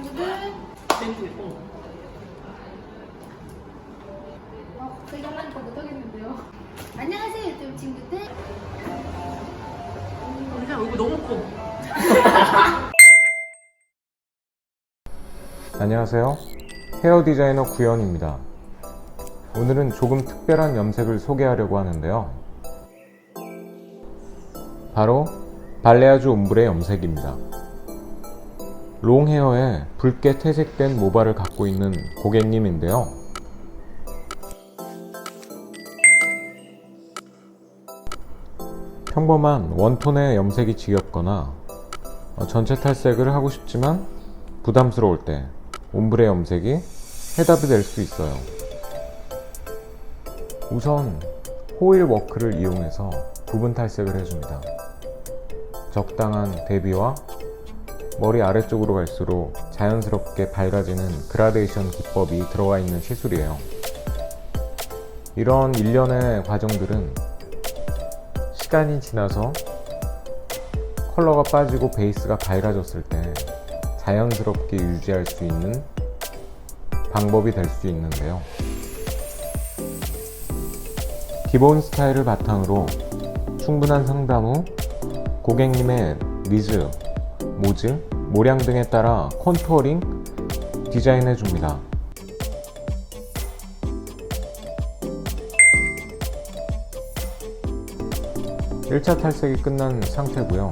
친구들. 멘트 거. 아, 갑자기 하려니까 못하겠는데요. 안녕하세요, 유튜브 친구들. 그냥 얼굴 너무 커. 안녕하세요. 헤어 디자이너 구현입니다. 오늘은 조금 특별한 염색을 소개하려고 하는데요. 바로 발레아주 옴브레 염색입니다. 롱 헤어에 붉게 퇴색된 모발을 갖고 있는 고객님인데요. 평범한 원톤의 염색이 지겹거나 어, 전체 탈색을 하고 싶지만 부담스러울 때 옴브레 염색이 해답이 될 수 있어요. 우선 호일 워크를 이용해서 부분 탈색을 해줍니다. 적당한 대비와 머리 아래쪽으로 갈수록 자연스럽게 밝아지는 그라데이션 기법이 들어가 있는 시술이에요. 이런 일련의 과정들은 시간이 지나서 컬러가 빠지고 베이스가 밝아졌을 때 자연스럽게 유지할 수 있는 방법이 될 수 있는데요. 기본 스타일을 바탕으로 충분한 상담 후 고객님의 니즈, 모질, 모량 등에 따라 컨투어링 디자인해 줍니다. 일차 탈색이 끝난 상태고요.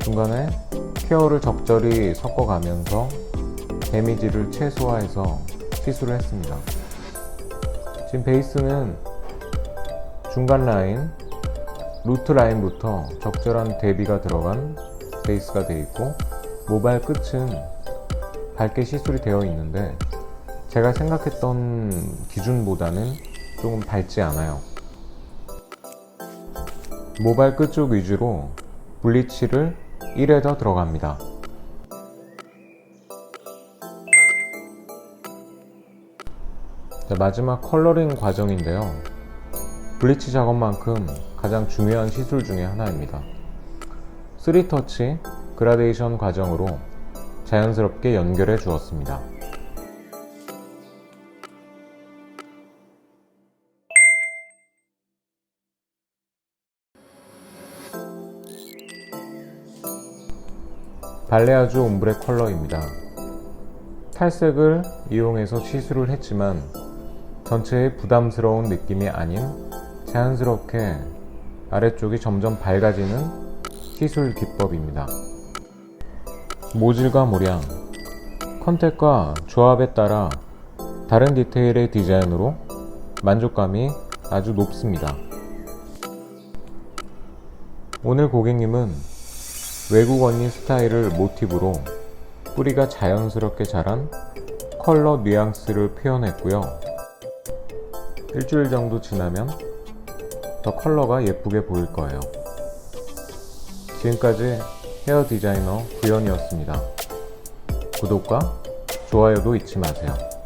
중간에 케어를 적절히 섞어가면서 데미지를 최소화해서 시술을 했습니다. 지금 베이스는 중간 라인, 루트 라인부터 적절한 대비가 들어간 베이스가 되어 있고 모발 끝은 밝게 시술이 되어 있는데 제가 생각했던 기준보다는 조금 밝지 않아요. 모발 끝쪽 위주로 블리치를 1회 더 들어갑니다. 자, 마지막 컬러링 과정인데요. 블리치 작업만큼 가장 중요한 시술 중에 하나입니다. 3터치 그라데이션 과정으로 자연스럽게 연결해 주었습니다. 발레아주 옴브레 컬러입니다. 탈색을 이용해서 시술을 했지만 전체의 부담스러운 느낌이 아닌 자연스럽게 아래쪽이 점점 밝아지는 시술 기법입니다. 모질과 모량, 컨택과 조합에 따라 다른 디테일의 디자인으로 만족감이 아주 높습니다. 오늘 고객님은 외국 언니 스타일을 모티브로 뿌리가 자연스럽게 자란 컬러 뉘앙스를 표현했고요. 일주일 정도 지나면 더 컬러가 예쁘게 보일 거예요. 지금까지 헤어 디자이너 구현이었습니다. 구독과 좋아요도 잊지 마세요.